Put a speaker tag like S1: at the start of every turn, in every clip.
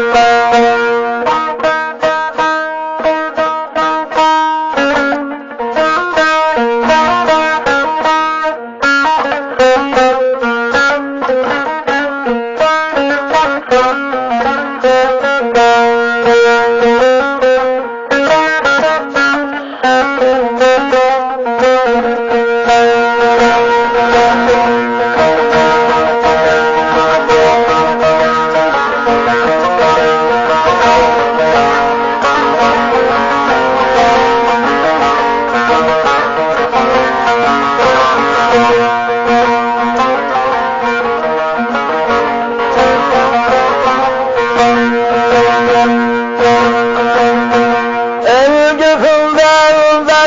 S1: Thank you.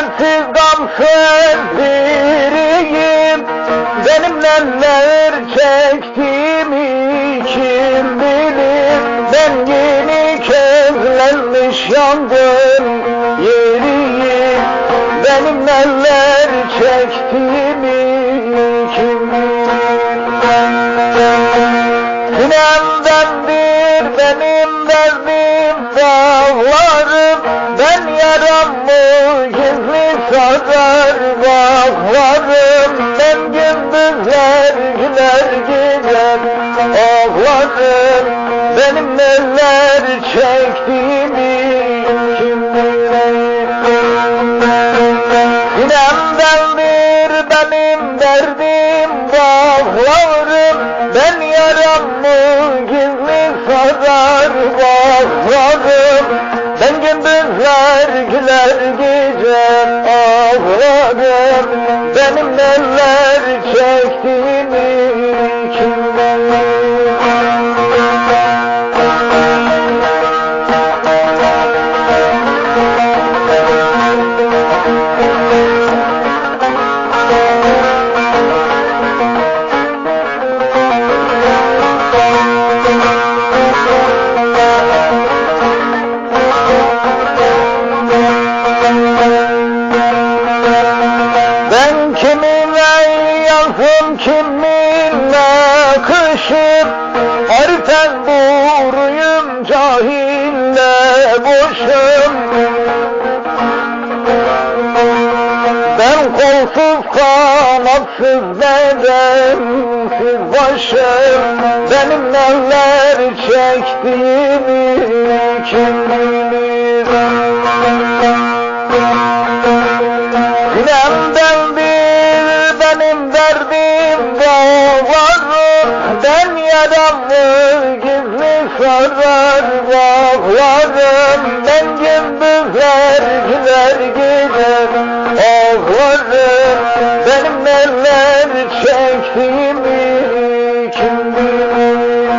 S1: Dersiz gamsız biriyim. Benim neler çektiğimi kim bilir Ben yeni közlenmiş yangın yeriyim. Benim neler çektiğimi kim bilir gizli sarar bağlarım Ben gündüzler güler gider ağlarım Benim neler çektiğimi kim bilir. Sinemdendir benim derdim bağlarım. Ben yaramı gizli sarar bağlarım gündüzler güler gece ağlarım Benim neler çektiğimi kiminle kışım Arifen buruyum cahille boşum. Ben kolsuz kanatsız bedensiz başım Benim neler çektiğimi kim bilir gizli sarar bağlarım Ben gündüzler güler gider ağlarım Benim neler çektiğimi kim bilir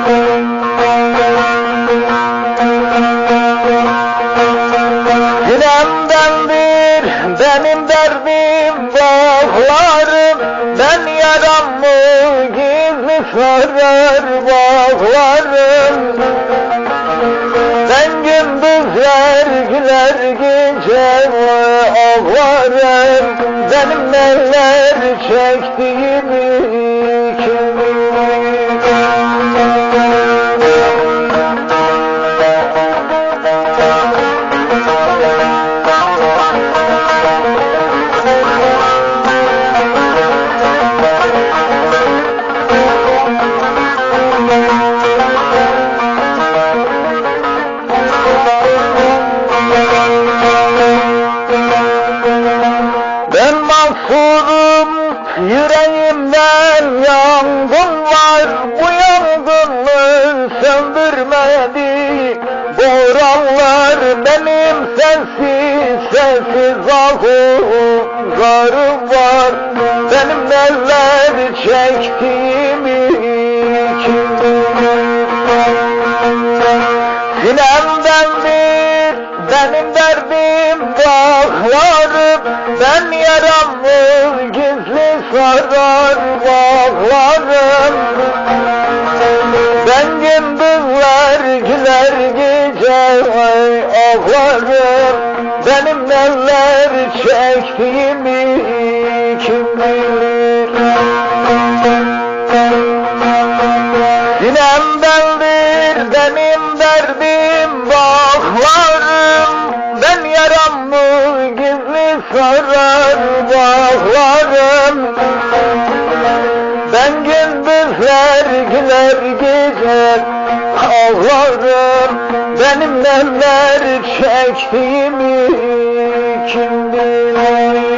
S1: Dilemdendir benim derdim bağlarım. Ben yaramı gizli sarar bağlarım. Ben gündüzler güler gece ağlarım Benim neler çektiğimi Mahsurum yüreğimden yangın var. Bu yangını söndürmedi? Boranlar benim sensiz sensiz ahuzarım var. Benim neler çektiğimi eller gece ay ağlarım. Benim neler çektiğimi kim bilir? Dinem bendir benim derdim bağlarım. Ben yaramı gizli sarar bağlarım. Ben gündüzler güler güler ağlarım Benim neler çektiğimi kim bilir